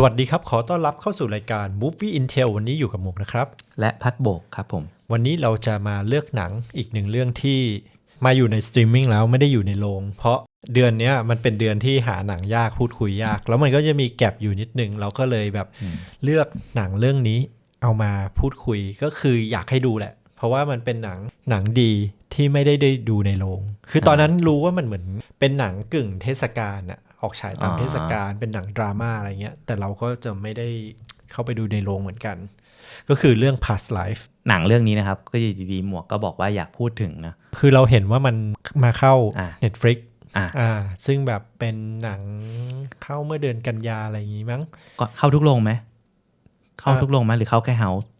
สวัสดีครับ ขอต้อนรับเข้าสู่รายการ Movie Intel วันนี้อยู่กับหมุกนะครับ และพัดโบกครับผม วันนี้เราจะมาเลือกหนังอีกหนึ่งเรื่องที่มาอยู่ในสตรีมมิ่งแล้วไม่ได้อยู่ในโรงเพราะเดือนเนี้ยมันเป็นเดือนที่หาหนังยากพูดคุยยาก แล้วมันก็จะมีแก็บอยู่นิดนึง เราก็เลยแบบเลือกหนังเรื่องนี้เอามาพูดคุยก็คืออยากให้ดูแหละ เพราะว่ามันเป็นหนังหนังดีที่ไม่ได้ได้ดูในโรง คือตอนนั้นรู้ว่ามันเหมือนเป็นหนังกึ่งเทศกาลอะ ออกฉายตามอ่าเทศกาลเป็นหนังดราม่าอะไรเงี้ย แต่เราก็จะไม่ได้เข้าไปดูในโรงเหมือนกัน ก็คือเรื่อง past life หนังเรื่องนี้นะครับ ก็อยู่ดีๆหมวกก็บอกว่าอยากพูดถึงนะ คือเราเห็นว่ามันมาเข้าอะ Netflix อะอ่า ซึ่งแบบเป็นหนังเข้าเมื่อเดือนกันยาอะไรอย่างงี้มั้งก็เข้าทุกโรงไหม เข้าเอ่อทุกโรงไหมหรือเข้าแค่เฮาส์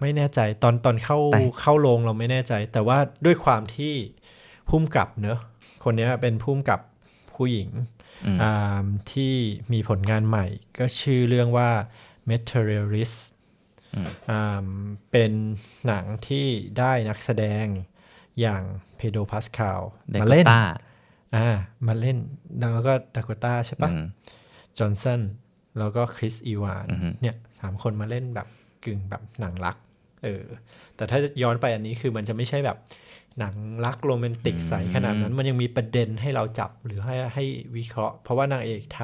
ไม่แน่ใจตอนตอนเข้าแต่เข้าโรงเราไม่แน่ใจ แต่ว่าด้วยความที่พุ่มกับเนอะคนเนี้ยเป็นพุ่มกับผู้หญิงอืมอ่า ที่มีผลงานใหม่ ก็ชื่อเรื่องว่า Materialist อืมอ่าเป็นหนังที่ได้นักแสดงอย่างเพโดพาสคาลเดมากเล่นต้าอ่ามาเล่นแล้วก็ดากต้าใช่ปะอืมจอห์นสันแล้วก็คริสอีวานอือฮึเนี่ยสามคนมาเล่นแบบกึ่งแบบหนังรักเออแต่ถ้าย้อนไปอันนี้คือมันจะไม่ใช่แบบ หนังรักโรแมนติกใสขนาดนั้น มันยังมีประเด็นให้เราจับหรือให้ให้วิเคราะห์ เพราะว่านางเอกท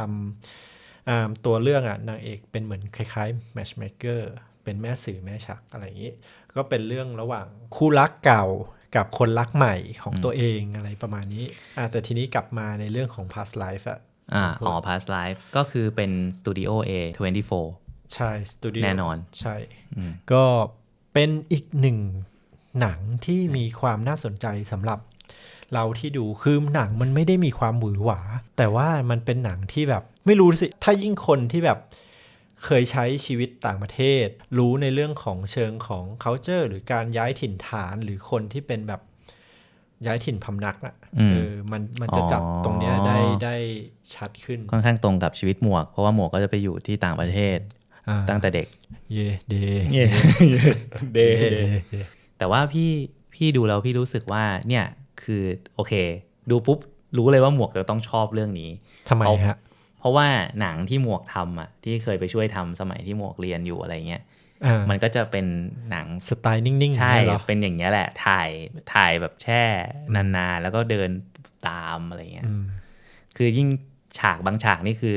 ำอ่าตัวเรื่องอะนางเอกเป็นเหมือนคล้ายๆ matchmaker เป็นแม่สื่อแม่ชักอะไรอย่างนี้ ก็เป็นเรื่องระหว่างคู่รักเก่ากับคนรักใหม่ของตัวเองอะไรประมาณนี้อ่าแต่ทีนี้กลับมาในเรื่องของ past life อะอ่าอ๋อ past life ก็คือเป็นสตูดิโอ A 24ใช่สตูดิโอแน่นอน ใช่อืมก็เป็นอีกหนึ่ง หนังที่มีความน่าสนใจสำหรับเราที่ดูคือหนังมันไม่ได้มีความหวือหวา แต่ว่ามันเป็นหนังที่แบบ ไม่รู้สิ ถ้ายิ่งคนที่แบบเคยใช้ชีวิตต่างประเทศ รู้ในเรื่องของเชิงของ culture หรือการย้ายถิ่นฐานหรือคนที่เป็นแบบย้ายถิ่นพำนักอะอืมเออมันมันจะจับอ๋อตรงเนี้ยได้ได้ชัดขึ้น ค่อนข้างตรงกับชีวิตหมวก เพราะว่าหมวกก็จะไปอยู่ที่ต่างประเทศอ่าตั้งแต่เด็ก เย่เดเย่เดเด แต่ว่าพี่พี่ดูแล้วพี่รู้สึกว่าเนี่ยคือโอเค ดูปุ๊บรู้เลยว่าหมวกจะต้องชอบเรื่องนี้ทำไมเอาฮะเพราะว่าหนังที่หมวกทำอะที่เคยไปช่วยทำสมัยที่หมวกเรียนอยู่อะไรเงี้ยอ่ามันก็จะเป็นหนังสไตล์นิ่งๆใช่อย่างเงี้ยเหรอเป็นอย่างเงี้ยแหละ ถ่ายถ่ายแบบแช่นานๆ แล้วก็เดินตามอะไรเงี้ยอืมคือยิ่งฉากบางฉากนี่คือ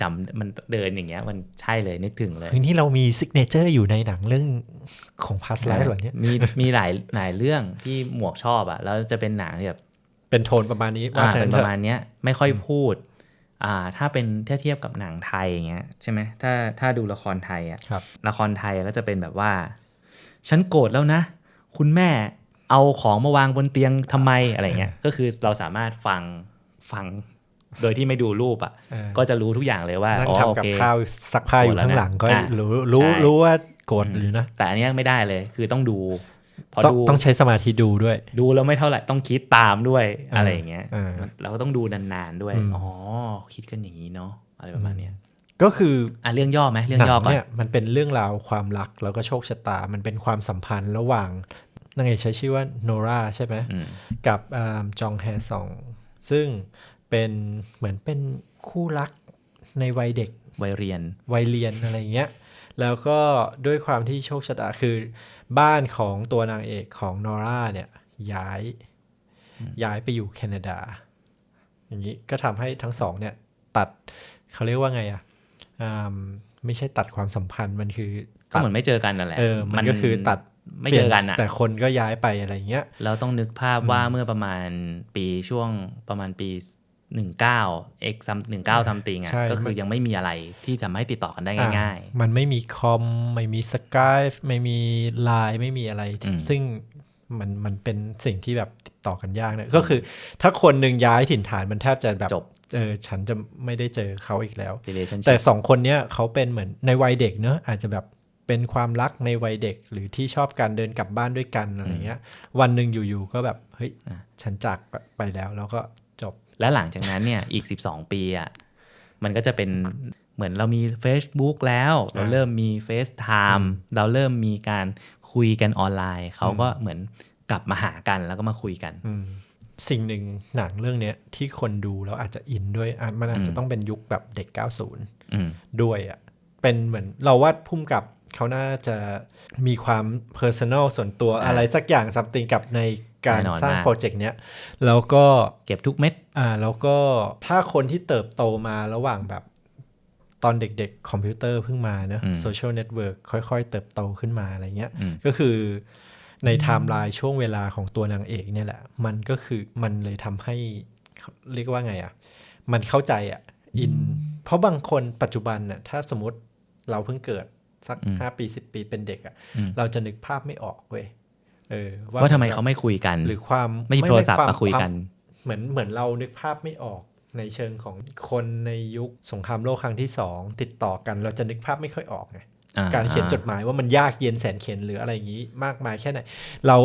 จำมันเดินอย่างเงี้ยมันใช่เลยนึกถึงเลยเฮ้ยนี่เรามีซิกเนเจอร์อยู่ในหนังเรื่องของ past life เหรอเนี่ยมีมีหลายหลายเรื่องที่หมวกชอบอะแล้วจะเป็นหนังที่แบบเป็นโทนประมาณนี้ว่าอ่าแต่เป็นเถประอะมาณเนี้ยไม่ค่อยพูดอ่าถ้าเป็นถ้าเทียบกับหนังไทยอย่างเงี้ยใช่ไหมถ้าถ้าดูละครไทยอะครับละครไทยก็จะเป็นแบบว่า ฉันโกรธแล้วนะ คุณแม่เอาของมาวางบนเตียงทำไมอะไรเงี้ยก็คือเราสามารถฟังฟัง โดยที่ไม่ดูรูปอะเออก็จะรู้ทุกอย่างเลยว่านั่งอ๋อโอทำกับเคข้าวซักผ้าอยู่โกรธแล้วข้างหลังก็อะรู้รู้ใช่รู้ว่าโกรธหรือนะ แต่อันเนี้ยไม่ได้เลยคือต้องดูพอต้องดูต้องใช้สมาธิดูด้วย ดูแล้วไม่เท่าไหร่ต้องคิดตามด้วยอะไรอย่างเงี้ยอ่าเราก็ต้องดูนานๆด้วยอืมอ๋อคิดกันอย่างนี้เนาะอะไรประมาณเนี้ยก็คืออะเรื่องย่อไหมเรื่องหนัย่อก่อนเนี่ยมันเป็นเรื่องราวความรักแล้วก็โชคชะตา มันเป็นความสัมพันธ์ระหว่างนางเอกใช้ชื่อว่าโนราใช่ไหมอืมกับอ่าจองแฮซองซึ่ง เป็นเหมือนเป็นคู่รักในวัยเด็กวัยเรียนวัยเรียนอะไรเงี้ย แล้วก็ด้วยความที่โชคชะตาคือ บ้านของตัวนางเอกของนอร่าเนี่ยย้ายย้ายไปอยู่แคนาดา อย่างนี้ก็ทำให้ทั้งสองเนี่ยตัดเขาเรียกว่าไงอะอ่าไม่ใช่ตัดความสัมพันธ์มันคือก็ตัดเหมือนไม่เจอกันนั่นแหละเออมันก็คือตัดไม่เจอกันอะแต่คนก็ย้ายไปอะไรเงี้ยแล้วต้องนึกภาพว่าเมื่อประมาณปีช่วงประมาณปี 19 x ซัม19ซัมติงอะใช่ก็คือยังไม่มีอะไรที่ทำให้ติดต่อกันได้ง่ายอะมันไม่มีคอม ไม่มีสกายไม่มีไลน์ไม่มีอะไรอืมซึ่งมันมันเป็นสิ่งที่แบบติดต่อกันยากเนี่ยก็คือถ้าคนหนึ่งย้ายถิ่นฐานมันแทบจะแบบจบเออฉันจะไม่ได้เจอเขาอีกแล้วๆ relationship แต่สองคนเนี้ยเขาเป็นเหมือนในวัยเด็กเนอะอาจจะแบบเป็นความรักในวัยเด็กหรือที่ชอบการเดินกลับบ้านด้วยกันอะไรเงี้ย วันหนึ่งอยู่ๆก็แบบเฮ้ยอะฉันจากไปแล้วแล้วก็จบ และหลังจากนั้นเนี่ยอีก 12 ปีอะมันก็จะเป็นเหมือนเรามี Facebook แล้ว เราเริ่มมี FaceTime เราเริ่มมีการคุยกันออนไลน์ เขาก็เหมือนกลับมาหากันแล้วก็มาคุยกันอืมสิ่งหนึ่งหนังเรื่องเนี้ยที่คนดูแล้วอาจจะอินด้วยอะมันอาจจะต้องเป็นยุคแบบเด็ก 90อืมด้วยอะเป็นเหมือนเราว่าพุ่มกับเขาน่าจะมีความ personal ส่วนตัวอ่าอะไรสักอย่าง something กับใน การแน่นอนสร้างมากโปรเจกต์เนี้ยแล้วก็เก็บทุกเม็ดอ่าแล้วก็ถ้าคนที่เติบโตมาระหว่างแบบตอนเด็กๆ คอมพิวเตอร์เพิ่งมาเนอะโซเชียลเน็ตเวิร์กค่อยๆ เติบโตขึ้นมาอะไรเงี้ยอืมก็คือในไทม์ไลน์ช่วงเวลาของตัวนางเอกเนี่ยแหละ มันก็คือมันเลยทำให้เรียกว่าไงอะ มันเข้าใจอะอิน เพราะบางคนปัจจุบันน่ะถ้าสมมติเราเพิ่งเกิดสักอืมห้าปีสิบปีเป็นเด็กอะอืมเราจะนึกภาพไม่ออกเว้ย เออว่าทำไมเขาไม่คุยกัน หรือความไม่หยิบโทรศัพท์ควมาคุยกัน เหมือนเหมือนเรานึกภาพไม่ออกในเชิงของคนในยุคสงครามโลกครั้งที่สองติดต่อกันเราจะนึกภาพไม่ค่อยออกไงอ่การเขียนจดหมายว่ามันยากเย็นแสนเข็นหรืออะไรอย่างนี้มากมายแค่ไหนเรา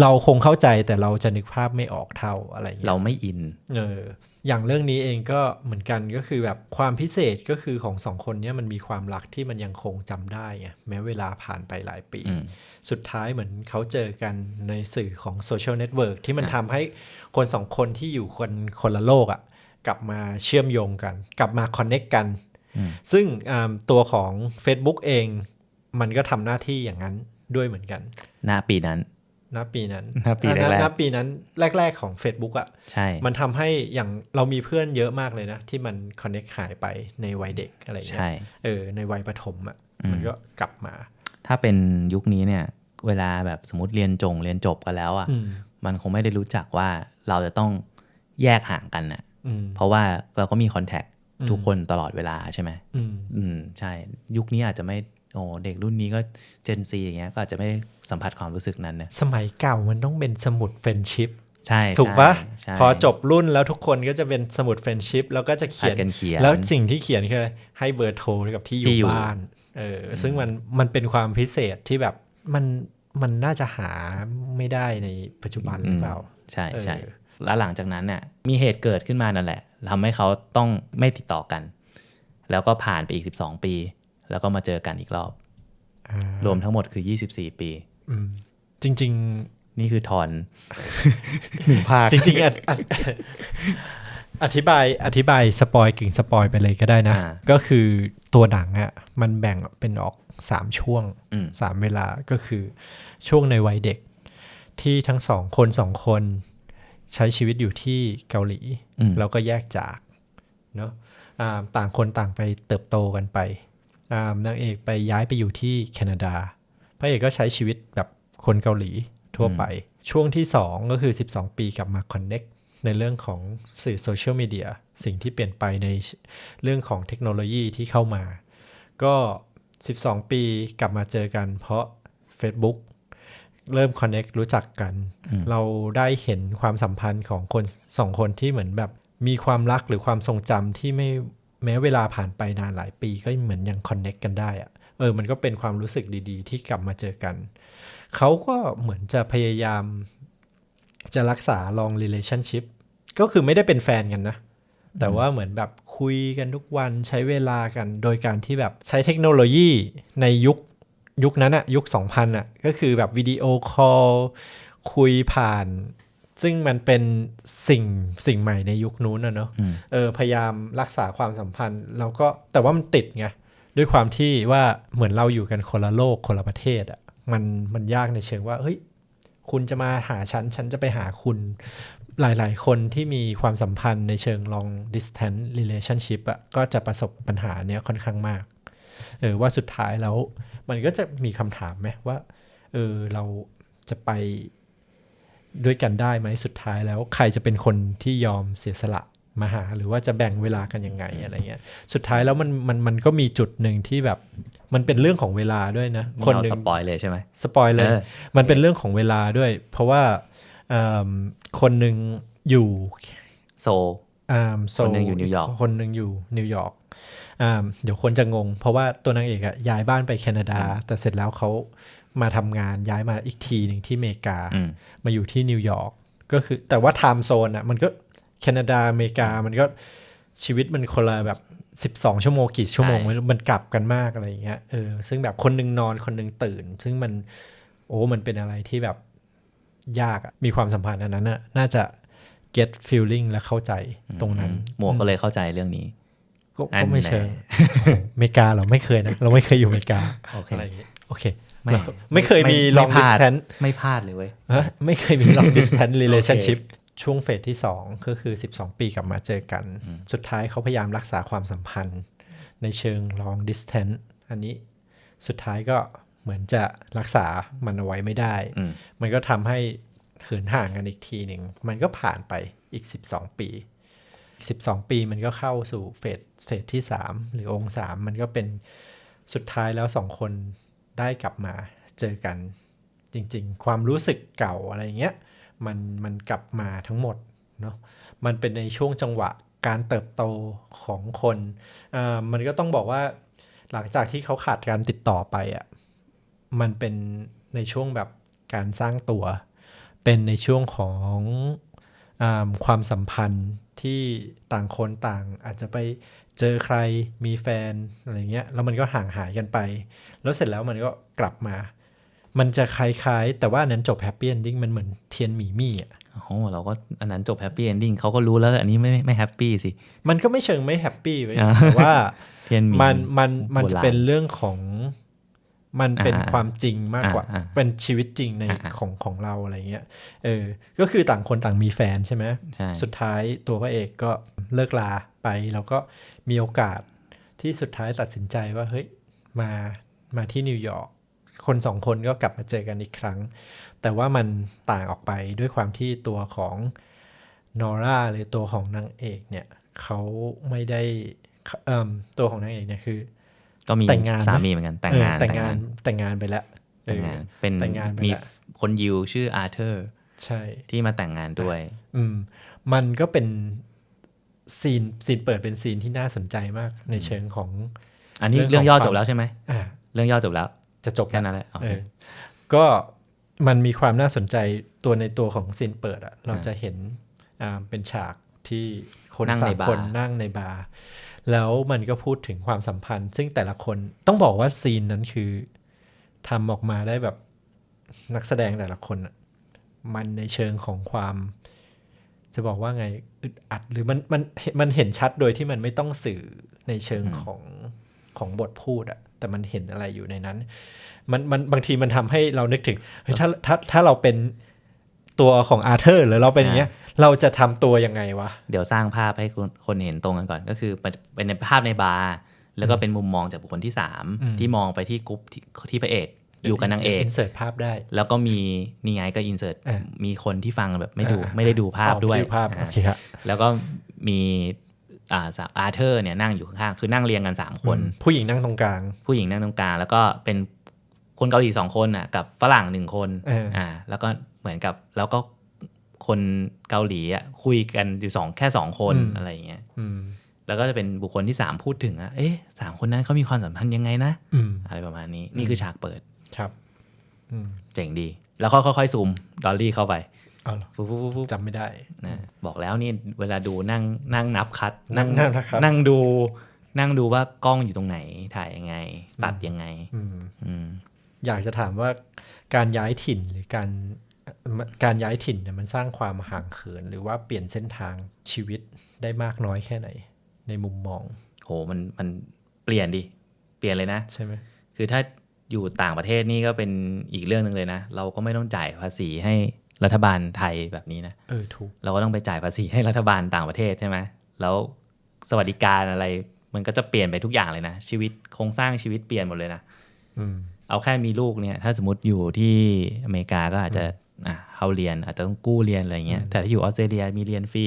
เราคงเข้าใจแต่เราจะนึกภาพไม่ออกเท่าอะไรอย่างเงี้ยเราไม่อินเอออย่างเรื่องนี้เองก็เหมือนกันก็คือแบบความพิเศษก็คือของสองคนเนี้ยมันมีความรักที่มันยังคงจำได้ไงแม้เวลาผ่านไปหลายปีอืม สุดท้ายเหมือนเขาเจอกันในสื่อของโซเชียลเน็ตเวิร์กที่มันทำให้คนสองคนที่อยู่คนคนละโลกอะ่ะกลับมาเชื่อมโยงกัน กลับมาคอนเน็กกันอืมซึ่งอ่าตัวของ Facebook เอง มันก็ทำหน้าที่อย่างนั้นด้วยเหมือนกันณปีนั้นณปีนั้นณปีแรกๆณปีนั้นแรก ๆของ Facebook อะ่ะใช่ มันทำให้อย่างเรามีเพื่อนเยอะมากเลยนะ ที่มันคอนเน็กหายไปในวัยเด็กอะไรเงี้ใช่ยเออในวัยประถมอะ่ะอืมมันก็กลับมา ถ้าเป็นยุคนี้เนี่ย เวลาแบบสมมติเรียนจงเรียนจบกันแล้วอะอืมมันคงไม่ได้รู้จักว่าเราจะต้องแยกห่างกันอะอืมเพราะว่าเราก็มีคอนแทคอืมทุกคนตลอดเวลาใช่ไหมอืมอืมใช่ ยุคนี้อาจจะไม่โอ้เด็กรุ่นนี้ก็เจนซีอย่างเงี้ยก็อาจจะไม่ได้สัมผัสความรู้สึกนั้นนะสมัยเก่ามันต้องเป็นสมุดเฟรนชิพใช่ถูกปะใช่พอจบรุ่นแล้วทุกคนก็จะเป็นสมุดเฟรนชิพแล้วก็จะเขียนผัดกันเขียนแล้วสิ่งที่เขียนคืออะไรให้เบอร์โทรกับที่อที่ยู่อยู่บ้าน เอออซึ่งมันมันเป็นความพิเศษที่แบบมันมันน่าจะหาไม่ได้ในปัจจุบันหรือเปล่า ใช่ใช่เออแล้วหลังจากนั้นเนี่ยมีเหตุเกิดขึ้นมานั่นแหละทำให้เขาต้องไม่ติดต่อกัน แล้วก็ผ่านไปอีก 12 ปี แล้วก็มาเจอกันอีกรอบอ่ารวมทั้งหมดคือ 24 ปีอืมจริงนี่คือทอนหนึ่งภาคๆจริงๆอะ อะอธิบายอธิบายสปอยกึ่งสปอยไปเลยก็ได้นะ อ่าก็คือตัวหนังอะมันแบ่งเป็นออกสามช่วงอืม สามเวลาก็คือช่วงในวัยเด็ก ที่ทั้งสองคนสองคนใช้ชีวิตอยู่ที่เกาหลี อืม แล้วก็แยกจากเนาะอ่าต่างคนต่างไปเติบโตกันไปอ่านางเอกไปย้ายไปอยู่ที่แคนาดา พระเอกก็ใช้ชีวิตแบบคนเกาหลีทั่วไป ช่วงที่ 2 ก็คือ 12 ปีกลับมาคอนเน็ก ในเรื่องของสื่อโซเชียลมีเดียสิ่งที่เปลี่ยนไปในเรื่องของเทคโนโลยีที่เข้ามา ก็ 12 ปีกลับมาเจอกันเพราะ Facebook เริ่มคอนเน็กรู้จักกัน เราได้เห็นความสัมพันธ์ของคนสองคนที่เหมือนแบบมีความรักหรือความทรงจำที่ไม่แม้เวลาผ่านไปนานหลายปีก็เหมือนยังคอนเน็กกันได้อะเออ มันก็เป็นความรู้สึกดีๆ ที่กลับมาเจอกัน เขาก็เหมือนจะพยายามจะรักษา long relationship ก็คือไม่ได้เป็นแฟนกันนะ แต่ว่าเหมือนแบบคุยกันทุกวันใช้เวลากัน โดยการที่แบบใช้เทคโนโลยีในยุคยุคนั้นอะยุค 2000อะก็คือแบบวิดีโอคอลคุยผ่าน ซึ่งมันเป็นสิ่งสิ่งใหม่ในยุคนู้นอะเนาะอืมเออพยายามรักษาความสัมพันธ์แล้วก็แต่ว่ามันติดไงด้วยความที่ว่าเหมือนเราอยู่กันคนละโลกคนละประเทศอะ่ะมันมันยากในเชิงว่าเฮ้ยคุณจะมาหาฉัน ฉันจะไปหาคุณ หลาย ๆ คนที่มีความสัมพันธ์ในเชิง long distance relationship อะ่ะก็จะประสบปัญหาเนี้ยค่อนข้างมาก เออว่าสุดท้ายแล้ว มันก็จะมีคำถามไหมว่า เออเราจะไปด้วยกันได้ไหมสุดท้ายแล้วใครจะเป็นคนที่ยอมเสียสละมาหา หรือว่าจะแบ่งเวลากันยังไงอะไรเงี้ย สุดท้ายแล้วมันมันมันก็มีจุดหนึ่งที่แบบ มันเป็นเรื่องของเวลาด้วยนะนี่คนเราหนึ่สงปอยเลยใช่ไหมสปอยเลยเออมันเป็นเรื่องของเวลาด้วย เพราะว่าเอิ่ม คนหนึ่งอยู่โซอ่าโซลคนหนึ่งอยู่นิวยอร์กคนหนึ่งอยู่นิวยอร์กอ่าเดี๋ยวคนจะงง เพราะว่าตัวนางเอกอะย้ายบ้านไปแคนาดา แต่เสร็จแล้วเขามาทำงานย้ายมาอีกทีหนึ่งที่อเมริกาอืมมาอยู่ที่นิวยอร์กก็คือแต่ว่าไทม์โซนอะมันก็แคนาดาอเมริกามันก็ชีวิตมันคนละแบบ 12 ชั่วโมงกี่ชั่วโมงใช่ไม่รู้มันกลับกันมากอะไรอย่างเงี้ยเออซึ่งแบบคนหนึงนอนคนหนึงตื่น ซึ่งมันโอ้มันเป็นอะไรที่แบบ ยากอะมีความสัมพันธ์อันนั้นน่ะน่าจะ get feeling และเข้าใจตรงนั้น หมวกก็เลยเข้าใจเรื่องนี้ ก็อันก็ไม่แน่เชิงอเมริกาเราไม่เคยนะ เราไม่เคยอยู่อเมริกาโอเคอะไรอย่างงี้โอเคไม่เราไม่เคยมีไ long พลาด distance ไม่พลาดเลยเว้ยฮะไม่เคยมี long distance relationship ช่วงเฟสที่ 2 ก็คือ 12 ปีกลับมาเจอกัน สุดท้ายเขาพยายามรักษาความสัมพันธ์ ในเชิง long distance อันนี้สุดท้ายก็ เหมือนจะรักษามันเอาไว้ไม่ได้อืมมันก็ทำให้เหินห่างกันอีกทีหนึ่ง มันก็ผ่านไปอีก 12 ปี 12 ปีมันก็เข้าสู่เฟสเฟสที่ 3 หรือองค์ 3 มันก็เป็นสุดท้ายแล้วสองคนได้กลับมาเจอกันจริงๆ ความรู้สึกเก่าอะไรเงี้ยมันมันกลับมาทั้งหมดเนาะมันเป็นในช่วงจังหวะการเติบโตของคนอ่ามันก็ต้องบอกว่าหลังจากที่เขาขาดการติดต่อไปอะ่ะ มันเป็นในช่วงแบบการสร้างตัว เป็นในช่วงของอาความสัมพันธ์ที่ต่างคนต่างอาจจะไปเจอใครมีแฟนอะไรเงี้ยแล้วมันก็ห่างหายกันไป แล้วเสร็จแล้วมันก็กลับมา มันจะคล้ายๆ แต่ว่าอันนั้นจบแฮปปี้เอนดิ้งมันเหมือนเทียนหมีมี่อะโอ้โหเราก็อันนั้นจบแฮปปี้เอนดิ้งเขาก็รู้แล้วแต่อันนี้ไม่ไม่แฮปปี้สิ มันก็ไม่เชิงไม่แฮปปี้ไว้ยอ่าแต่ว่าเทียนหมีมันมันมันโบราณจะเป็นเรื่องของ มันเป็นอ่าความจริงมากกว่าอ่าอ่า เป็นชีวิตจริงในอ่าอ่าของของเราอะไรเงี้ย เออ ก็คือต่างคนต่างมีแฟนใช่ไหมใช่สุดท้ายตัวพระเอกก็เลิกลาไป แล้วก็มีโอกาสที่สุดท้ายตัดสินใจว่า เฮ้ย มา มาที่นิวยอร์ก คนสองคนก็กลับมาเจอกันอีกครั้ง แต่ว่ามันต่างออกไปด้วยความที่ตัวของนอร่าหรือตัวของนางเอกเนี่ยเขาไม่ได้เอิ่มตัวของนางเอกเนี่ยคือ ก็มีแต่งงานไหมสามีเหมือนกันแต่งงานเออแต่งงานแต่งงานไปแล้วแต่งงานเออเป็นแต่งงานไปมีแล้วคนยิวชื่ออาร์เธอร์ใช่ที่มาแต่งงานด้วย อืม มันก็เป็นซีนซีนเปิดเป็นซีนที่น่าสนใจมากในเชิงของ อันนี้เรื่องของเรื่องย่อความจบแล้วใช่ไหมอ่าเรื่องย่อจบแล้ว จะจบแค่แล้วนั้นแหละโอเอเคอก็มันมีความน่าสนใจตัวในตัวของซีนเปิดอะเราอ่าจะเห็นอ่าเป็นฉากที่คนนั่งสาในมบาร์คนนั่งในบาร์ แล้วมันก็พูดถึงความสัมพันธ์ ซึ่งแต่ละคนต้องบอกว่าซีนนั้นคือทำออกมาได้แบบนักแสดงแต่ละคนมันในเชิงของความ จะบอกว่าไงอึดอัดหรือมันมันมันเห็นชัดโดยที่มันไม่ต้องสื่อในเชิงของของบทพูดอะแต่มันเห็นอะไรอยู่ในนั้น มันมันบางทีมันทำให้เรานึกถึงเฮ้ยถ้าถ้าถ้าเราเป็นตัวของอาร์เธอร์หรือเราเป็นอย่างเงี้ย เราจะทำตัวยังไงวะ เดี๋ยวสร้างภาพให้คนคนเห็นตรงกันก่อน ก็คือมันจะเป็นในภาพในบาร์แล้วก็เป็นมุมมองจากบุคคลที่สามอืมที่มองไปที่กรุ๊ปที่ที่พระเอกอยู่กับนางเอกอินเสิร์ตภาพได้ แล้วก็มีนี่ไงก็อินเสิร์ตอะมีคนที่ฟังแบบไม่ดูอ่าไม่ได้ดูภาพอ๋อด้วยไม่ภาพอ่าโอเคครับแล้วก็มีอ่าสาวอาร์เธอร์เนี่ยนั่งอยู่ข้างๆคือนั่งเรียงกันสามคนอืมผู้หญิงนั่งตรงกลาง ผู้หญิงนั่งตรงกลาง แล้วก็เป็นคนเกาหลีสองคนอะกับฝรั่งหนึ่งคนเอออ่อ่าแล้วก็เหมือนกับแล้วก็ คนเกาหลีอะคุยกันอยู่สองแค่สองคนอะไรอย่างเงี้ยอืมแล้วก็จะเป็นบุคคลที่สามพูดถึงอะเอ๊ะสามคนนั้นเขามีความสัมพันธ์ยังไงนะอืมอะไรประมาณนี้นี่คือฉากเปิดครับอืมเจ๋งดี แล้วก็ค่อยๆซูมดอลลี่เข้าไปเอาเหรอฟุ๊บฟุ๊บฟุ๊บฟุ๊บจำไม่ได้นะบอกแล้วนี่เวลาดูนั่งนั่งนับคัดนั่งนั่งนะครับนั่งดู นั่งดูว่ากล้องอยู่ตรงไหนถ่ายยังไง ตัดยังไงอืมอืมอยากจะถามว่าการย้ายถิ่นหรือการ การย้ายถิ่นเนี่ยมันสร้างความห่างเขิน หรือว่าเปลี่ยนเส้นทางชีวิตได้มากน้อยแค่ไหน ในมุมมอง โหมันมันเปลี่ยนดิ เปลี่ยนเลยนะ ใช่ไหมคือถ้าอยู่ต่างประเทศนี่ก็เป็นอีกเรื่องหนึ่งเลยนะ เราก็ไม่ต้องจ่ายภาษีให้รัฐบาลไทยแบบนี้นะเออถูกเราก็ต้องไปจ่ายภาษีให้รัฐบาลต่างประเทศใช่ไหมแล้วสวัสดิการอะไร มันก็จะเปลี่ยนไปทุกอย่างเลยนะ ชีวิตโครงสร้างชีวิตเปลี่ยนหมดเลยนะอืมเอาแค่มีลูกเนี่ย ถ้าสมมติอยู่ที่อเมริกาก็อาจจะ อะเข้าเรียนอาจจะต้องกู้เรียนอะไรเงี้ยแต่ถ้าอยู่ออสเตรเลียมีเรียนฟรี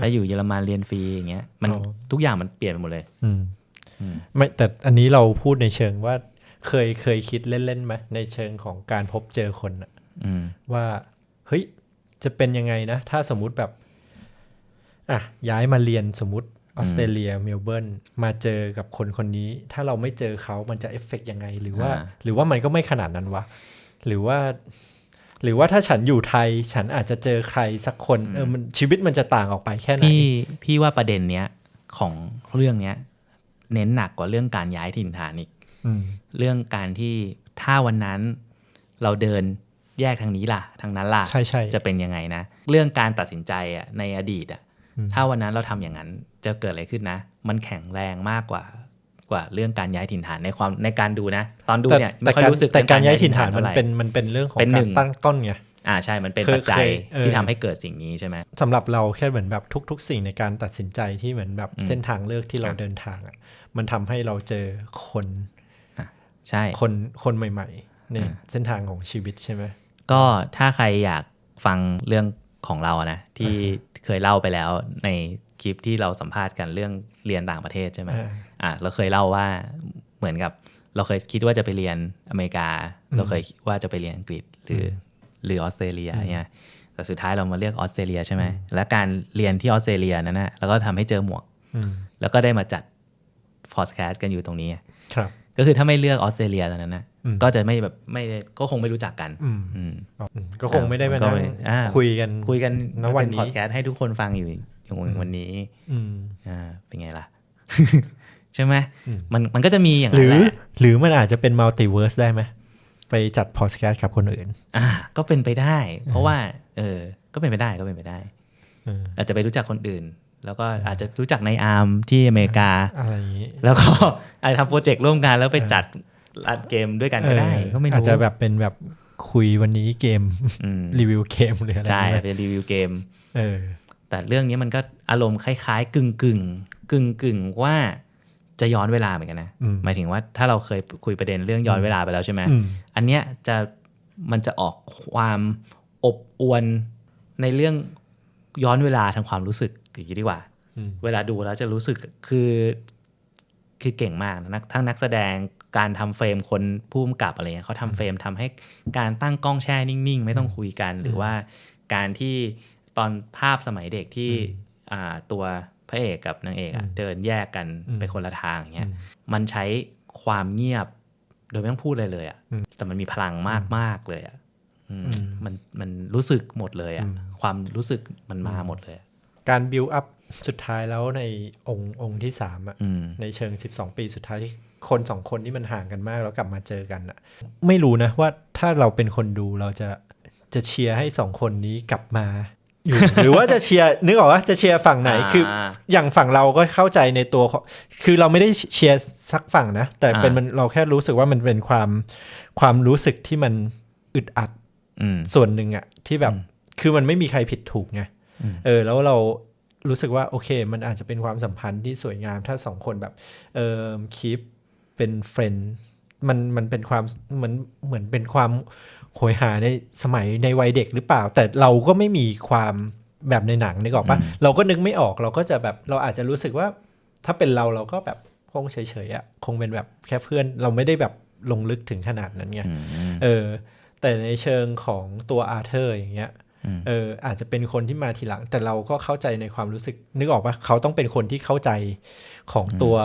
ถ้าอยู่เยอรมันเรียนฟรีอย่างเงี้ยมันอ๋อทุกอย่างมันเปลี่ยนไปหมดเลยอืมอืมไม่แต่อันนี้เราพูดในเชิงว่าเคยเคยคิดเล่นๆไหมในเชิงของการพบเจอคนอะอืมว่าเฮ้ยจะเป็นยังไงนะ ถ้าสมมุติแบบอะย้ายมาเรียนสมมติออสเตรเลียเมลเบิร์นมาเจอกับคนคนนี้ ถ้าเราไม่เจอเขามันจะเอฟเฟกยังไง หรือว่าอ่าหรือว่ามันก็ไม่ขนาดนั้นวะ หรือว่า หรือว่าถ้าฉันอยู่ไทยฉันอาจจะเจอใครสักคนเออมันชีวิตมันจะต่างออกไปแค่ไหนพี่พี่ว่าประเด็นเนี้ยของเรื่องเนี้ยเน้นหนักกว่าเรื่องการย้ายถิ่นฐานอีกอืมเรื่องการที่ถ้าวันนั้นเราเดินแยกทางนี้ล่ะ ทางนั้นล่ะใช่ใช่จะเป็นยังไงนะ เรื่องการตัดสินใจอะในอดีตอะอืมถ้าวันนั้นเราทำอย่างนั้นจะเกิดอะไรขึ้นนะ มันแข็งแรงมากกว่า กว่าเรื่องการย้ายถิ่นฐานในความในการดูนะ ตอนดูแต่เนี่ยแต่ไม่ค่อยการรู้สึกแต่เองการย้ายถิ่นฐานมันท่ไหร่เป็นมันเป็นเรื่องของเป็นหกานึ่รงตั้งต้นไงอ่าใช่มันเป็นเคยปัจจัยเคยเออที่ทำให้เกิดสิ่งนี้ใช่ไหมสำหรับเราแค่เหมือนแบบทุก ๆ สิ่งในการตัดสินใจที่เหมือนแบบอืมเส้นทางเลือกที่เราครับเดินทางอะมันทำให้เราเจอคนใช่คนคนใหม่ๆในอ่าเส้นทางของชีวิตใช่ไหมก็ถ้าใครอยากฟังเรื่องของเราอะนะที่เคยเล่าไปแล้วในค ลิปที่เราสัมภาษณ์กันเรื่องเรียนต่างประเทศใช่ไหมอ่าอะเราเคยเล่าว่าเหมือนกับ เราเคยคิดว่าจะไปเรียนอเมริกา เราเคยคิดว่าจะไปเรียนอังกฤษหรืออหรือออสเตรเลียเนี่ยแต่สุดท้ายเรามาเลือกออสเตรเลียใช่ไหมและการเรียนที่ออสเตรเลียนั้นนะแล้วก็ทำให้เจอหมวกอืมแล้วก็ได้มาจัดพอดแคสต์กันอยู่ตรงนี้ครับ ก็คือถ้าไม่เลือกออสเตรเลียตอนนั้นนะอืมก็จะไม่แบบไม่ก็คงไม่รู้จักกันอืมอืมอืมก็คงไม่ได้มาก็นั่งไม่อ่าคุยกันคุยกันณวันเป็นี้พอดแคสต์ให้ทุกคนฟังอยู่ อย่างวันนี้อืมอ่าเป็นไงล่ะ ใช่ไหมอืมมันมันก็จะมีอย่างหนั้รืนอแหละหรือมันอาจจะเป็นมัลติเวิร์สได้ไหมไปจัดพอดแคสต์กับคนอื่น อ่า ก็เป็นไปได้ เพราะว่า เออ ก็เป็นไปได้ก็เป็นไปได้เอออาจจะไปรู้จักคนอื่น แล้วก็อาจจะรู้จักในอาร์มที่อเมริกาอะไรอย่างนี้ แล้วก็อาจจะทำโปรเจกต์ร่วมกันแล้วไปจัดรันเกมด้วยกันก็ได้เออก็ไม่รู้อาจจะแบบเป็นแบบคุยวันนี้เกมอืมรีวิวเกมหรืออะไรใช่อย่างเงี้ยเป็นรีวิวเกม เออ แต่เรื่องนี้มันก็อารมณ์คล้ายๆ กึ่งกึ่งกึ่งกึ่งๆว่าจะย้อนเวลาเหมือนกันนะอืมหมายถึงว่าถ้าเราเคยคุยประเด็นเรื่องย้อนเวลาไปแล้วใช่ไหมอืมอันเนี้ยจะมันจะออกความอบอวลในเรื่องย้อนเวลาทางความรู้สึกอย่างนี้ดีกว่าอืมเวลาดูแล้วจะรู้สึกคือคือเก่งมากนะนักทั้งนักแสดงการทำเฟรมคนผู้กำกับอะไรเงี้ยเขาทำเฟรมทำให้การตั้งกล้องแช่นิ่ง ๆ ไม่ต้องคุยกัน หรือว่าการที่ ตอนภาพสมัยเด็กที่อ่าตัวพระเอกกับนางเอกอะอืมเดินแยกกันอืมไปคนละทางอย่างเงี้ยอืมมันใช้ความเงียบโดยไม่ต้องพูดเลยเลยอะอืมแต่มันมีพลังมากมากๆเลยอะอืมอืมมันมันรู้สึกหมดเลยอะอืมความรู้สึกมันมาหมดเลยอะการบิวอัพสุดท้ายแล้วในองค์องค์ที่สามอะอืมในเชิง 12 ปีสุดท้ายที่คนสองคนที่มันห่างกันมากแล้วกลับมาเจอกันอะไม่รู้นะว่าถ้าเราเป็นคนดูเราจะจะเชียร์ให้สองคนนี้กลับมา อยู่ หรือว่าจะเชียร์นึกออกว่าจะเชียร์ฝั่งไหนคืออย่างฝั่งเราก็เข้าใจในตัวของคือเราไม่ได้เชียร์สักฝั่งนะ แต่เป็นอ่ามัมันเราแค่รู้สึกว่ามันเป็นความความรู้สึกที่มันอึดอัดอืมส่วนหนึ่งอะที่แบบอืมคือมันไม่มีใครผิดถูกไงอืมเออ แล้วเรารู้สึกว่าโอเค มันอาจจะเป็นความสัมพันธ์ที่สวยงามถ้าสองคนแบบ เออคีปเป็นเฟรนด์ มันมันเป็นความเหมือนเหมือนเป็นความโหยหาในสมัยในวัยเด็กหรือเปล่า แต่เราก็ไม่มีความแบบในหนังนึกออกปะอืมเราก็นึกไม่ออกเราก็จะแบบเราอาจจะรู้สึกว่า ถ้าเป็นเราเราก็แบบคงเฉยๆอะคงเป็นแบบแค่เพื่อนเราไม่ได้แบบลงลึกถึงขนาดนั้นไงอืมเออ แต่ในเชิงของตัวอาร์เธอร์อย่างเงี้ยอืมเอออาจจะเป็นคนที่มาทีหลัง แต่เราก็เข้าใจในความรู้สึก นึกออกปะเขาต้องเป็นคนที่เข้าใจของตัว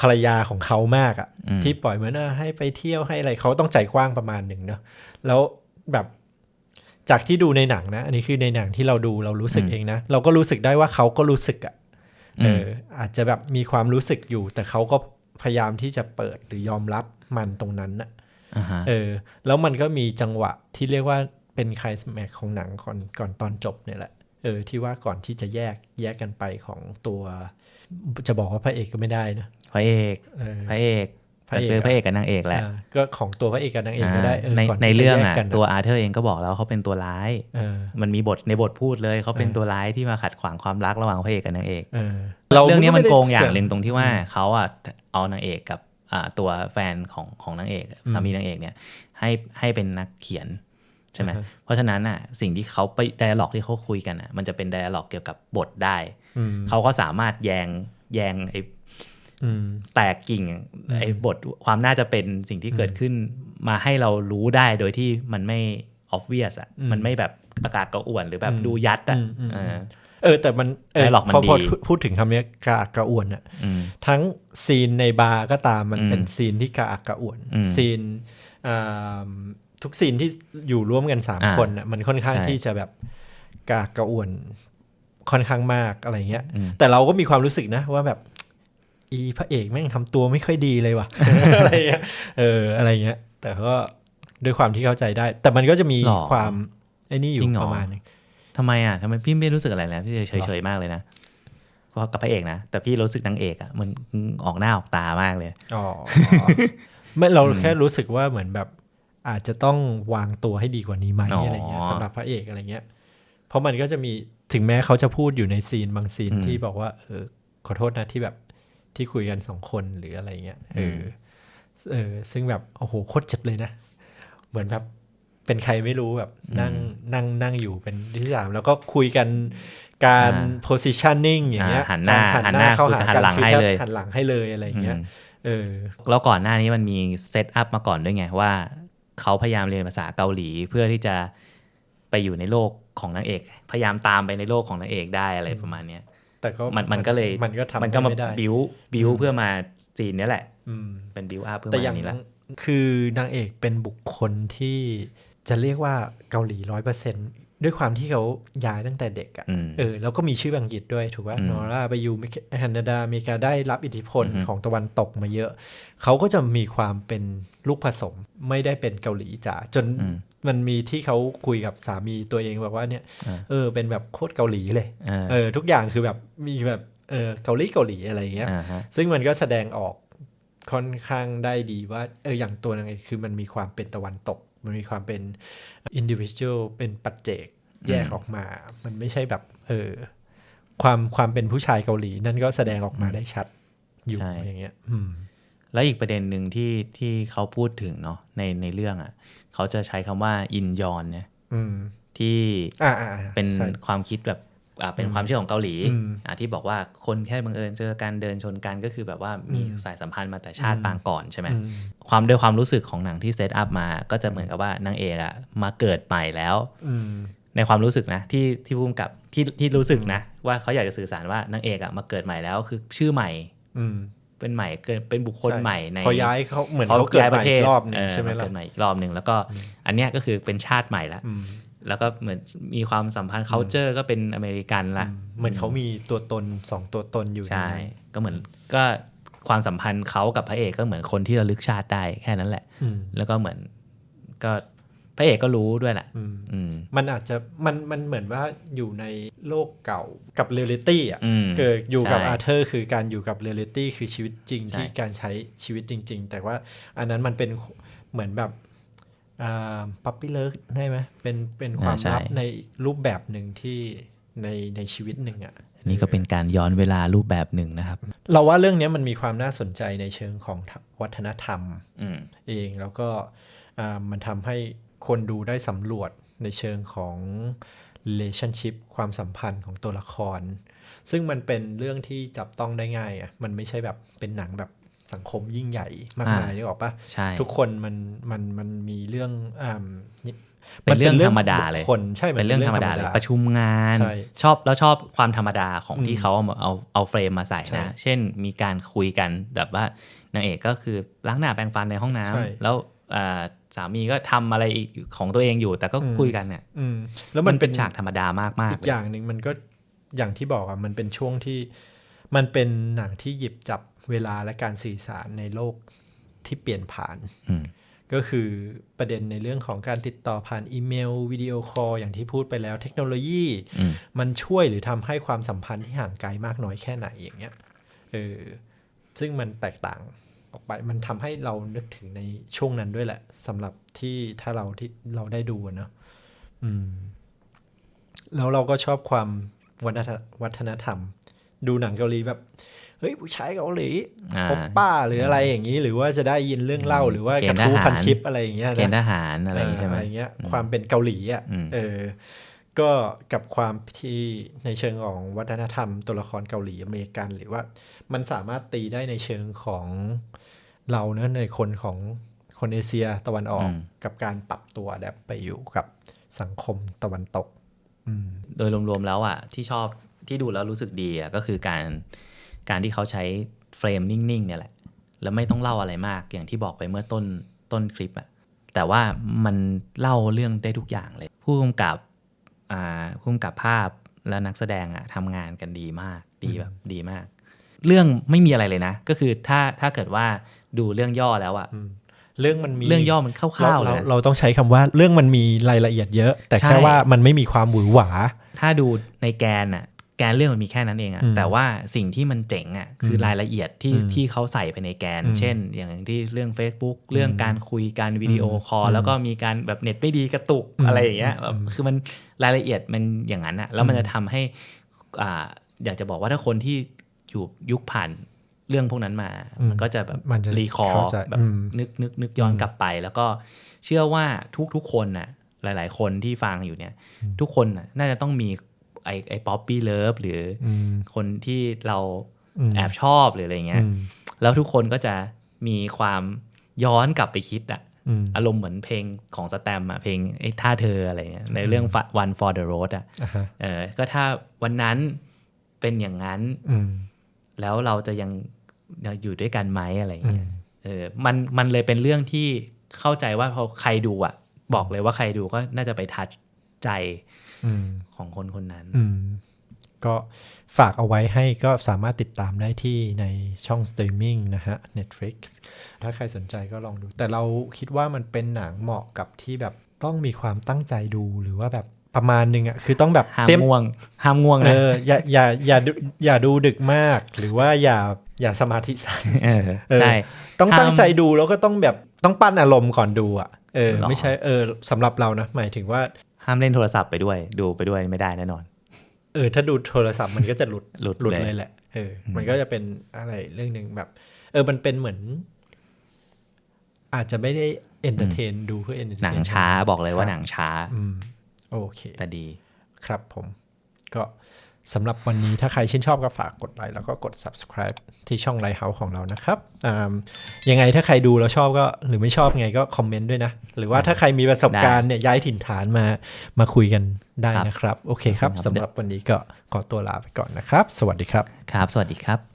ภรรยาของเขามากอะอืมที่ปล่อยเหมือนอะให้ไปเที่ยวให้อะไรเขาต้องใจกว้างประมาณหนึ่งเนาะแล้วแบบจากที่ดูในหนังนะ อันนี้คือในหนังที่เราดูเรารู้สึกเองนะ เราก็รู้สึกได้ว่าเขาก็รู้สึกอะเออออาจจะแบบมีความรู้สึกอยู่ แต่เขาก็พยายามที่จะเปิดหรือยอมรับมันตรงนั้นนะอ่าฮะเออ แล้วมันก็มีจังหวะที่เรียกว่าเป็นไคลแม็กของหนังก่อนก่อนตอนจบเนี่ยแหละเออที่ว่าก่อนที่จะแยกแยกกันไปของตัว จะบอกว่าพระเอกก็ไม่ได้นะ พระเอกเออพระเอกพระเอกเป็นพระเอกกับนางเอกแหละอ่าก็ของตัวพระเอกกับนางเอกก็ได้เออในก่อนในที่จะเรื่องแยกอะกันตัวอาร์เธอร์เองก็บอกแล้วเขาเป็นตัวร้ายเออมันมีบทในบทพูดเลยเขาเป็นเออตัวร้ายที่มาขัดขวางความรักระหว่างพระเอกกับนางเอกเออเรื่องนี้มันไได้โกงอย่างเสืหนึ่งตรงที่ว่าเขาอะเอานางเอกกับอ่าตัวแฟนของของนางเอกสามีนางเอกเนี่ยให้ให้เป็นนักเขียนใช่ไหมอ่าฮะเพราะฉะนั้นอะสิ่งที่เขาไปไดอะล็อกที่เขาคุยกันอะมันจะเป็นไดอะล็อกเกี่ยวกับบทได้อืมเขาก็สามารถแยงแยงไอ้อืม แตกกิ่งไอ้บทความน่าจะเป็นสิ่งที่เกิดขึ้นมาให้เรารู้ได้โดยที่มันไม่ obvious อะอืมมันไม่แบบประกาศกระอ่วนหรือแบบอืมดูยัดอะอืมอืมเออเออแต่มันเออ Dialogue มันพอพอดีพูดถึงคำนี้กระอักกระอ่วนอะอืมทั้งซีนในบาร์ก็ตามมันอืมเป็นซีนที่กระอักกระอ่วนอืมซีนอ่าทุกซีนที่อยู่ร่วมกันสามอ่าคนน่ะมันค่อนข้างใช่ที่จะแบบกระอักกระอ่วนค่อนข้างมากอะไรเงี้ยอืมแต่เราก็มีความรู้สึกนะว่าแบบ อีพระเอกแม่งทำตัวไม่ค่อยดีเลยว่ะอะไรเงี้ยเอออะไรเงี้ย แต่ก็ด้วยความที่เข้าใจได้ แต่มันก็จะมีหรอความไอ้นี่อจริยู่งเหรอประมาณนึงทำไมอะทำไมพี่ไม่รู้สึกอะไรเลยพี่เฉยเฉยๆมากเลยนะเพราะกับพระเอกนะแต่พี่รู้สึกนางเอกอะมันออกหน้าออกตามากเลยอ๋อไม่เราแค่รู้สึกว่าเหมือนแบบอาจจะต้องวางตัวให้ดีกว่านี้ไหมอ๋อออะไรเงี้ยสำหรับพระเอกอะไรเงี้ย เพราะมันก็จะมีถึงแม้เขาจะพูดอยู่ในซีนบางซีนที่บอกว่าเออขอโทษนะที่แบบ ที่คุยกันสองคนหรืออะไรเงี้ยเอออเออซึ่งแบบโอ้โหโคตรเจ็บเลยนะ เหมือนแบบเป็นใครไม่รู้แบบนั่งนั่งนั่งอยู่เป็นที่สามแล้วก็คุยกันการ positioning อย่างเงี้ยอ่าหันหน้าการหันหน้าเข้าคุยหาหันกันหลังคือให้แค่เลยหันหลังให้เลยอะไรเงี้ยเออแล้วก่อนหน้านี้มันมีเซตอัพมาก่อนด้วยไงว่าเขาพยายามเรียนภาษาเกาหลีเพื่อที่จะไปอยู่ในโลกของนางเอก พยายามตามไปในโลกของนางเอกได้อะไรประมาณเนี้ย แต่ก็มันมันก็เลยมันก็ทำมันก็มาไม่ได้บิวบิวเพื่อมาซีนเนี้ยแหละอืมเป็นบิวอัพเพื่อแต่อมาย่างนี้ละคือนางเอกเป็นบุคคลที่จะเรียกว่าเกาหลีร้อยเปอร์เซ็นด้วยความที่เขาย้ายตั้งแต่เด็กอะอืมเออแล้วก็มีชื่ออังกฤษด้วยถูกป่ะอืมนอร่าไปอยู่แคนาดาอเมริกาได้รับอิทธิพลอือฮึของตะวันตกมาเยอะ เขาก็จะมีความเป็นลูกผสมไม่ได้เป็นเกาหลีจ๋าจนอื มมันมีที่เขาคุยกับสามีตัวเองแบบว่าเนี่ยอ่าเออเป็นแบบโคตรเกาหลีเลยอ่าเออทุกอย่างคือแบบมีแบบเออเกาหลีเกาหลีอะไรอย่างเงี้ยอ่าฮะซึ่งมันก็แสดงออกค่อนข้างได้ดีว่าเอออย่างตัวนางเอกคือมันมีความเป็นตะวันตก มันมีความเป็นอินดิวิช l เป็นปัจเจกแยกออกมา มันไม่ใช่แบบเออความความเป็นผู้ชายเกาหลีนั่นก็แสดงออกมาได้ชัดอยู่ใช่อย่างเงี้ยอืมแล้วอีกประเด็นหนึ่งที่ที่เขาพูดถึงเนาะในในเรื่องอะ เขาจะใช้คำว่าอินยอนเนี่ยอืมที่อ่าอ่าอ่าเป็นใช่ความคิดแบบอ่าเป็นความเชื่อของเกาหลีอืมอ่าที่บอกว่าคนแค่บังเอิญเจอกันเดินชนกันก็คือแบบว่ามีอืมสายสัมพันธ์มาแต่ชาติอืมปางก่อนใช่ไหมอืมความด้วยความรู้สึกของหนังที่เซตอัพมา ก็จะเหมือนกับว่านางเอกอะมาเกิดใหม่แล้วอืมในความรู้สึกนะที่ที่พุ่มกับที่ที่รู้สึกนะ ว่าเขาอยากจะสื่อสารว่านางเอกอะมาเกิดใหม่แล้วคือชื่อใหม่อืม เป็นใหม่เกิดเป็นบุคคลช่ใหม่ในพอย้ายเขาเหมือนพอเขาเกิดย้ายใหปม่ระเทอีศกรอบหนึงเใช่ไหมล่ะเกิดใหม่อีกรอบหนึ่งแล้วก็อันเนี้ยก็คือเป็นชาติใหม่ละอืมแล้วก็เหมือนมีความสัมพันธ์ c u เจอร์ก็เป็นอเมริกันละเหมือนเขามีตัวตนสองตัวตนอยู่ใช่นนั้นก็เหมือนก็ความสัมพันธ์เขากับพระเอกก็เหมือนคนที่ระลึกชาติได้แค่นั้นแหละอืมแล้วก็เหมือนก็พ ระเอกก็รู้ด้วยแหละอืมอืมมันอาจจะมันมันเหมือนว่าอยู่ในโลกเก่ากับเรียลลิตี้อะอืมคืออยู่กับใช่อาร์เธอร์คือการอยู่กับเรียลลิตี้คือชีวิตจริงใช่ที่การใช้ชีวิตจริง ๆ แต่ว่าอันนั้นมันเป็นเหมือนแบบอ่าปั๊ปปี้เลิฟได้ไหมเป็นเป็นความลับในรูปแบบหนึ่งที่ในในชีวิตหนึ่งอะอันนี้ก็เป็นการย้อนเวลารูปแบบหนึ่งนะครับ เราว่าเรื่องนี้มันมีความน่าสนใจในเชิงของวัฒนธรรมอืมเองแล้วก็อ่ามันทำให้ คนดูได้สำรวจในเชิงของ relationship ความสัมพันธ์ของตัวละคร ซึ่งมันเป็นเรื่องที่จับต้องได้ง่ายอะมันไม่ใช่แบบเป็นหนังแบบสังคมยิ่งใหญ่มากมายอ่านึกออกปะใช่ทุกคนมันมันมันมีเรื่องอ่าเป็นเรื่องธรรมดาเลยบุคคใช่เป็นเรื่องธรรมดาเลยประชุมงานใช่ชอบแล้วชอบความธรรมดาของอืมที่เขาเอามาเอาเอาเฟรมมาใส่ใช่นะ เช่นมีการคุยกันแบบว่านางเอกก็คือล้างหน้าแปรงฟันในห้องน้ำใช่แล้วอ่า สามีก็ทำอะไรอีกของตัวเองอยู่ แต่ก็อืมคุยกันเนี่ยอืมแล้วมัมันนเป็เป็นนฉากธรรมดามากมากอีกอย่างหนึ่งมันก็อย่างที่บอกอะมันเป็นช่วงที่มันเป็นหนังที่หยิบจับเวลาและการสื่อสารในโลกที่เปลี่ยนผ่านอืมก็คือประเด็นในเรื่องของการติดต่อผ่านอีเมล วิดีโอคอลอย่างที่พูดไปแล้ว เทคโนโลยีอืมมันช่วยหรือทำให้ความสัมพันธ์ที่ห่างไกลมากน้อยแค่ไหนอย่างเงี้ยเออซึ่งมันแตกต่าง ออกไป มันทำให้เรานึกถึงในช่วงนั้นด้วยแหละสำหรับที่ถ้าเราที่เราได้ดูอะเนาะอืม แล้วเราก็ชอบความวัฒนวัฒนธรรม ดูหนังเกาหลีแบบเฮ้ยผู้ชายเกาหลีอ่าโอปป้าหรืออะไรอย่างนี้ หรือว่าจะได้ยินเรื่องเล่าหรือว่ากระทู้เกณฑ์ทหารพันทิปอะไรอย่างเงี้ยเกณฑ์ทนะหารอะไรอย่างงี้ใช่ไหมเเงี้ยความเป็นเกาหลีอะอืมเออ ก็กับความที่ในเชิงของวัฒนธรรมตัวละครเกาหลีอเมริกัน หรือว่ามันสามารถตีได้ในเชิงของเราเนอะในคนของคนเอเชียตะวันออกกับการปรับตัวแดบไปอยู่กับสังคมตะวันตกอืมโดยรวมๆแล้วอะที่ชอบที่ดูแล้วรู้สึกดีอะก็คือการการที่เขาใช้เฟรมนิ่งๆเนี่ยแหละ แล้วไม่ต้องเล่าอะไรมากอย่างที่บอกไปเมื่อต้นต้นคลิปอะแต่ว่ามันเล่าเรื่องได้ทุกอย่างเลย ผู้กำกับ อ่าผู้กำกับภาพและนักแสดงอะทำงานกันดีมากดีแบบดีมาก เรื่องไม่มีอะไรเลยนะ ก็คือถ้าถ้าเกิดว่าดูเรื่องย่อแล้วอะอืมเรื่องมันมีเรื่องย่อมันคเราร่าวๆเลเรายนะเราต้องใช้คำว่าเรื่องมันมีรายละเอียดเยอะ แต่ใช่แค่ว่ามันไม่มีความหวือหวา ถ้าดูในแกนน่ะ แกนเรื่องมันมีแค่นั้นเองอะอืมแต่ว่าสิ่งที่มันเจ๋งอะคือรายละเอียดที่อืมที่เขาใส่ไปในแกนอืมเช่น อย่างที่เรื่อง Facebook เรื่องการคุยการวิดีโอคอลอืมแล้วก็มีการแบบเน็ตไม่ดีกระตุกอืมอะไรอย่างเงี้ยอืมแบบคือมันรายละเอียดมันอย่างนั้นอะแล้วมันจะทำให้อ่าอยากจะบอกว่าถ้าคนที่อยู่ยุคผ่านเรื่องพวกนั้นมาอืมมันก็จะแบบมันจะรีคอเข้าร์ใจแบบอืมนึกนึกนึกย้อนกลับไป แล้วก็เชื่อว่าทุกๆคนน่ะหลาย ๆ คนที่ฟังอยู่เนี่ย ทุกคนน่ะน่าจะต้องมี ไอ้ไอ้ป๊อปปี้เลิฟหรือออืมคนที่เราอืมแอบชอบหรืออะไรเงี้ยอืมแล้วทุกคนก็จะมีความย้อนกลับไปคิดอะอืมอารมณ์เหมือนเพลงของสแตมอะเพลงไอ้ท่าเธออะไรเงี้ยในเรื่อง One for the Road อะอ่าฮะเออก็ถ้าวันนั้นเป็นอย่างนั้นอืมแล้วเราจะยังยังอยู่ด้วยกันไหมอะไรอืเงี้มยเออมันมันเลยเป็นเรื่องที่เข้าใจว่าพอใครดูอะบอกเลยว่าใครดูก็น่าจะไปทัชใจอืม ของคนคนนั้นอืมก็ฝากเอาไว้ให้ก็สามารถติดตามได้ที่ในช่องสตรีมมิ่งนะฮะ Netflix ถ้าใครสนใจก็ลองดู แต่เราคิดว่ามันเป็นหนังเหมาะกับที่แบบต้องมีความตั้งใจดูหรือว่าแบบประมาณนึงอะคือต้องแบบห้ามเต็มง่วงห้ามง่วงเอนะออย่าอย่าอย่าดูอย่าดูดึกมาก หรือว่าอย่าอย่าสมาธิสั้นเออเออใช่ต้องห้ามตั้งใจดูแล้วก็ต้องแบบต้องปั้นอารมณ์ก่อนดูอะ เออหรอไม่ใช่เออสำหรับเรานะ หมายถึงว่าห้ามเล่นโทรศัพท์ไปด้วย ดูไปด้วยไม่ได้แน่นอน เออ ถ้าดูโทรศัพท์มันก็จะหลุดหลุดหลุดเลยเลยแหละเอออ มันก็จะเป็นอะไรเรื่องหนึ่งแบบ เออมันเป็นเหมือน อาจจะไม่ได้เอนเตอร์เทนดูเพื่อเอนเตอร์เทนหนังช้าบอกเลยว่าหนังช้า อืมโอเค แต่ดี ครับผม ก็ สำหรับวันนี้ถ้าใครชื่นชอบก็ฝากกดไลค์แล้วก็กด subscribe ที่ช่องไลท์เฮาส์ของเรานะครับอ่ายังไงถ้าใครดูแล้วชอบก็หรือไม่ชอบไงก็คอมเมนต์ด้วยนะ หรือว่าถ้าใครมีประสบการณ์เนี่ยย้ายถิ่นฐานมามาคุยกันได้ครับนะครับ โอเคครับครับสำหรับวันนี้ก็ขอตัวลาไปก่อนนะครับ สวัสดีครับ ครับ สวัสดีครับ